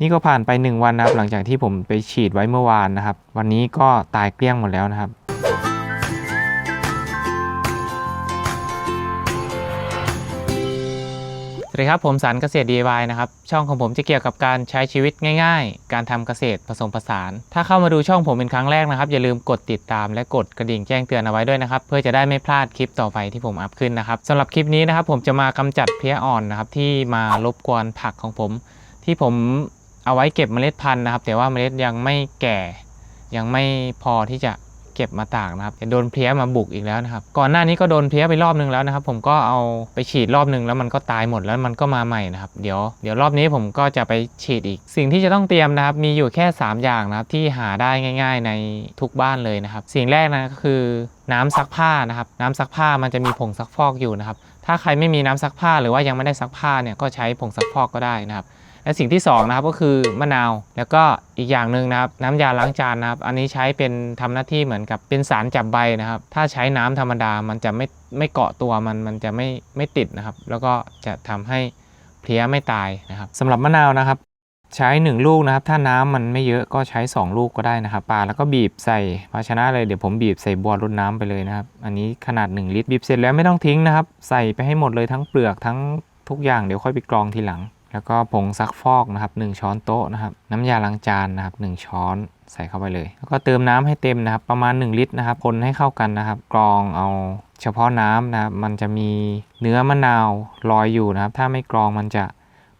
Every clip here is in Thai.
นี่ก็ผ่านไป 1 วันนะครับ หลังจากที่ผมไปฉีดไว้เมื่อวานนะครับ วันนี้ก็ตายเกลี้ยงหมดแล้วนะครับสวัสดีครับผมสันเกษตร DIY นะครับ ช่องของผมจะเกี่ยวกับการใช้ชีวิตง่าย ๆ การทำเกษตรผสมผสาน ถ้าเข้ามาดูช่องผมเป็นครั้งแรกนะครับ อย่าลืมกดติดตามและกดกระดิ่งแจ้งเตือนเอาไว้ด้วยนะครับ เพื่อจะได้ไม่พลาดคลิปต่อไปที่ผมอัพขึ้นนะครับสำหรับคลิปนี้นะครับผมจะมากำจัดเพลี้ยอ่อนนะครับที่มารบกวนผักของผมที่ผม เอาไว้เก็บเมล็ดพันธุ์นะครับ แต่ว่าเมล็ดยังไม่แก่ยังไม่พอที่จะเก็บมาตากนะครับโดนเพลี้ยมาบุกอีกแล้วนะครับ ก่อนหน้านี้ก็โดนเพลี้ยไปรอบนึงแล้วนะครับ ผมก็เอาไปฉีดรอบนึงแล้วมันก็ตายหมดแล้วมันก็มาใหม่นะครับ เดี๋ยวเดี๋ยวรอบนี้ผมก็จะไปฉีดอีก สิ่งที่จะต้องเตรียมนะครับ มีอยู่แค่ 3 อย่างนะครับที่หาได้ง่าย ๆ ในทุกบ้านเลยนะครับ สิ่งแรกนะก็คือน้ำซักผ้านะครับ น้ำซักผ้ามันจะมีผงซักฟอกอยู่นะครับ ถ้าใครไม่มีน้ำซักผ้าหรือว่ายังไม่ได้ซักผ้าเนี่ยก็ใช้ผงซักฟอกก็ได้นะครับ และสิ่งที่สองนะครับก็คือมะนาว แล้วก็อีกอย่างหนึ่งนะครับน้ำยาล้างจานนะครับ อันนี้ใช้เป็นทำหน้าที่เหมือนกับเป็นสารจับใบนะครับ ถ้าใช้น้ำธรรมดามันจะไม่ไม่เกาะตัวมันมันจะไม่ไม่ติดนะครับ แล้วก็จะทำให้เพลี้ยไม่ตายนะครับสำหรับมะนาวนะครับ ใช้ 1 ลูกนะครับ ถ้าน้ำมันไม่เยอะก็ใช้ 2 ลูกก็ได้นะครับปาแล้วก็บีบใส่ภาชนะเลยเดี๋ยวผมบีบใส่บัวรดน้ำไปเลยนะครับ อันนี้ขนาด 1 ลิตรบีบเสร็จแล้วไม่ต้องทิ้งนะครับ ใส่ไปให้หมดเลยทั้งเปลือกทั้งทุกอย่างเดี๋ยวค่อยไปกรองทีหลัง แล้วก็ผงซักฟอกนะครับ 1 ช้อนโต๊ะนะครับ น้ำยาล้างจานนะครับ 1 ช้อนใส่เข้าไปเลย แล้วก็เติมน้ำให้เต็มนะครับ ประมาณ 1 ลิตรนะครับ คนให้เข้ากันนะครับ กรองเอาเฉพาะน้ำนะครับ มันจะมีเนื้อมะนาวลอยอยู่นะครับ ถ้าไม่กรองมันจะ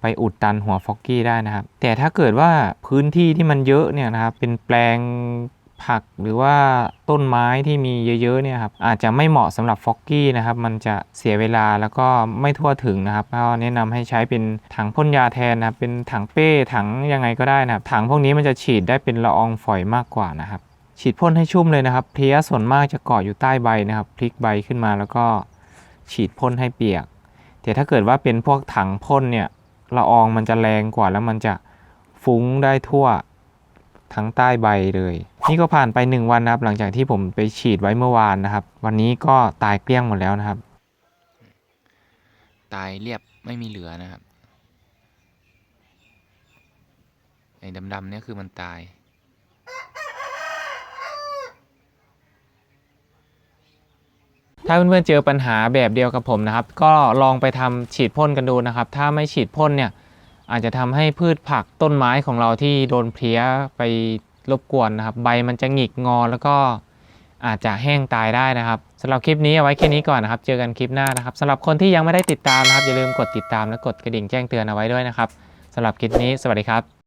ไปอุดตันหัวฟอกกี้ได้นะครับ แต่ถ้าเกิดว่าพื้นที่ที่มันเยอะเนี่ยนะครับ เป็นแปลง ผักหรือว่าต้นไม้ที่มีเยอะๆเนี่ยครับอาจจะไม่เหมาะสำหรับฟอกกี้นะครับมันจะเสียเวลาแล้วก็ไม่ทั่วถึงนะครับก็แนะนำให้ใช้เป็นถังพ่นยาแทนนะครับเป็นถังเป้ถังยังไงก็ได้นะครับถังพวกนี้มันจะฉีดได้เป็นละอองฝอยมากกว่านะครับ ฉีดพ่นให้ชุ่มเลยนะครับเพลี้ยส่วนมากจะเกาะอยู่ใต้ใบนะครับพลิกใบขึ้นมาแล้วก็ฉีดพ่นให้เปียก แต่ถ้าเกิดว่าเป็นพวกถังพ่นเนี่ยละอองมันจะแรงกว่าแล้วมันจะฟุ้งได้ทั่วทั้งใต้ใบเลย นี่ก็ผ่านไป 1 วันนะครับ หลังจากที่ผมไปฉีดไว้เมื่อวานนะครับ วันนี้ก็ตายเกลี้ยงหมดแล้วนะครับ ตายเรียบไม่มีเหลือนะครับไอ้ดำๆเนี่ยคือมันตาย ถ้าเพื่อนๆเจอปัญหาแบบเดียวกับผมนะครับ ก็ลองไปทำฉีดพ่นกันดูนะครับ ถ้าไม่ฉีดพ่นเนี่ยอาจจะทำให้พืชผักต้นไม้ของเราที่โดนเพลี้ยไป รบกวนนะครับ ใบมันจะหงิกงอแล้วก็อาจจะแห้งตายได้นะครับสำหรับคลิปนี้เอาไว้แค่นี้ก่อนนะครับ เจอกันคลิปหน้านะครับสำหรับคนที่ยังไม่ได้ติดตามนะครับอย่าลืมกดติดตามและกดกระดิ่งแจ้งเตือนเอาไว้ด้วยนะครับสำหรับคลิปนี้สวัสดีครับ